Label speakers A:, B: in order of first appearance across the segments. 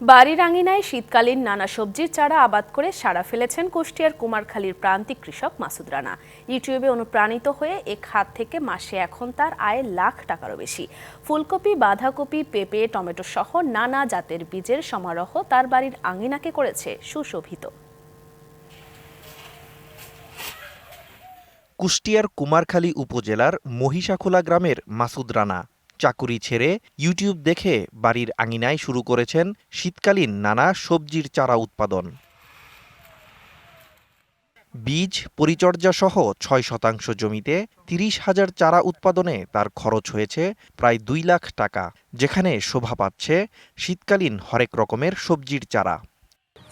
A: বাড়ির আঙিনায় শীতকালীন নানা সবজির চারা আবাদ করে সারা ফেলেছেন কুষ্টিয়ার কুমারখালীর প্রান্তিক কৃষক মাসুদ রানা। ইউটিউবে অনুপ্রাণিত হয়ে এ খাত থেকে মাসে এখন তার আয় লাখ টাকারও বেশি। ফুলকপি, বাঁধাকপি, পেঁপে, টমেটো সহ নানা জাতের বীজের সমারোহ তার বাড়ির আঙিনাকে করেছে সুশোভিত।
B: কুষ্টিয়ার কুমারখালী উপজেলার মহিষাখোলা গ্রামের মাসুদ রানা চাকুরি ছেড়ে ইউটিউব দেখে বাড়ির আঙিনায় শুরু করেছেন শীতকালীন নানা সবজির চারা উৎপাদন। বীজ পরিচর্যা সহ ছয় শতাংশ জমিতে তিরিশ হাজার চারা উৎপাদনে তার খরচ হয়েছে প্রায় দুই লাখ টাকা, যেখানে শোভা পাচ্ছে শীতকালীন হরেক রকমের সবজির চারা।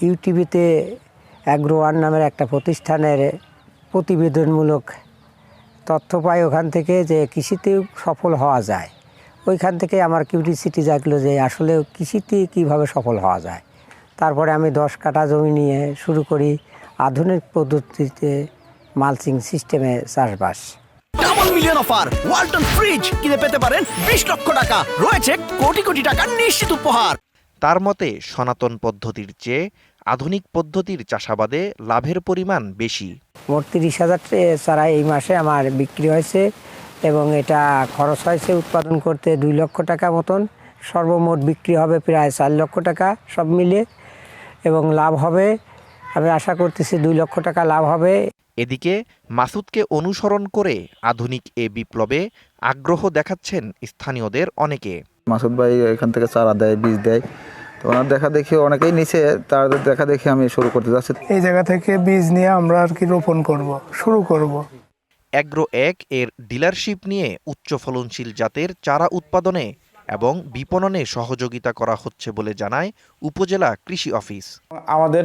C: ইউটিভিতে অ্যাগ্রোয়ান নামের একটা প্রতিষ্ঠানের প্রতিবেদনমূলক তথ্য পাই ওখান থেকে যে কৃষিতেও সফল হওয়া যায়। ওইখান থেকে আমার কিউরিসিটি জাগলো যে আসলে কৃষিতে কীভাবে সফল হওয়া যায়। তারপরে আমি দশ কাঠা জমি নিয়ে শুরু করি আধুনিক পদ্ধতিতে মালচিং সিস্টেমে চাষবাস।
D: Double million offer Walton fridge কিনে পেতে পারেন বিশ লক্ষ টাকা। রয়েছে কোটি কোটি টাকার নিশ্চিত উপহার।
B: তার মতে সনাতন পদ্ধতির চেয়ে আধুনিক পদ্ধতির চাষাবাদে লাভের পরিমাণ বেশি।
C: মোট তিরিশ হাজার চারা এই মাসে আমার বিক্রি হয়েছে। এবং এটা খরচ হয়েছে উৎপাদন করতে দুই লক্ষ টাকা মতন। সর্বমোট বিক্রি হবে প্রায় চার লক্ষ টাকা সব মিলে এবং লাভ হবে। আমি আশা করতেছি দুই লক্ষ টাকা লাভ হবে।
B: এদিকে মাসুদকে অনুসরণ করে আধুনিক এ বিপ্লবে আগ্রহ দেখাচ্ছেন স্থানীয়দের অনেকে।
E: মাসুদ ভাই এখান থেকে চারা দেয় বীজ দেয়। তো ওনার দেখা দেখি অনেকেই নিচে তাদের দেখা দেখি আমি শুরু করতে যাচ্ছি।
F: এই জায়গা থেকে বীজ নিয়ে আমরা আর কি রোপণ করব শুরু করব।
B: অ্যাগ্রো এক এর ডিলারশিপ নিয়ে উচ্চ ফলনশীল জাতের চারা উৎপাদনে এবং বিপণনে সহযোগিতা করা হচ্ছে বলে জানায় উপজেলা কৃষি অফিস।
G: আমাদের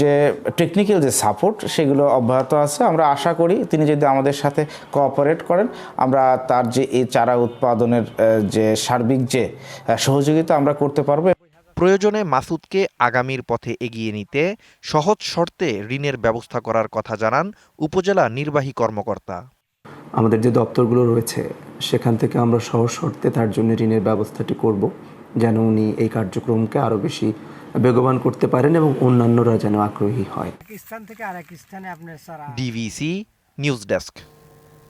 G: যে টেকনিক্যাল যে সাপোর্ট সেগুলো অব্যাহত আছে। আমরা আশা করি তিনি যদি আমাদের সাথে কোঅপারেট করেন, আমরা তার যে এই চারা উৎপাদনের যে সার্বিক যে সহযোগিতা আমরা করতে পারব।
B: প্রয়োজনে মাসুদকে আগামীর পথে এগিয়ে নিতে সহজ শর্তে ঋণের ব্যবস্থা করার কথা জানান উপজেলা নির্বাহী কর্মকর্তা।
H: আমাদের যে দপ্তরগুলো রয়েছে সেখান থেকে আমরা সহজ শর্তে তার জন্য ঋণের ব্যবস্থাটি করব যেন উনি এই কার্যক্রমকে আরও বেশি বেগবান করতে পারেন এবং অন্যান্যরা যেন আগ্রহী হয়।
B: DVC news desk.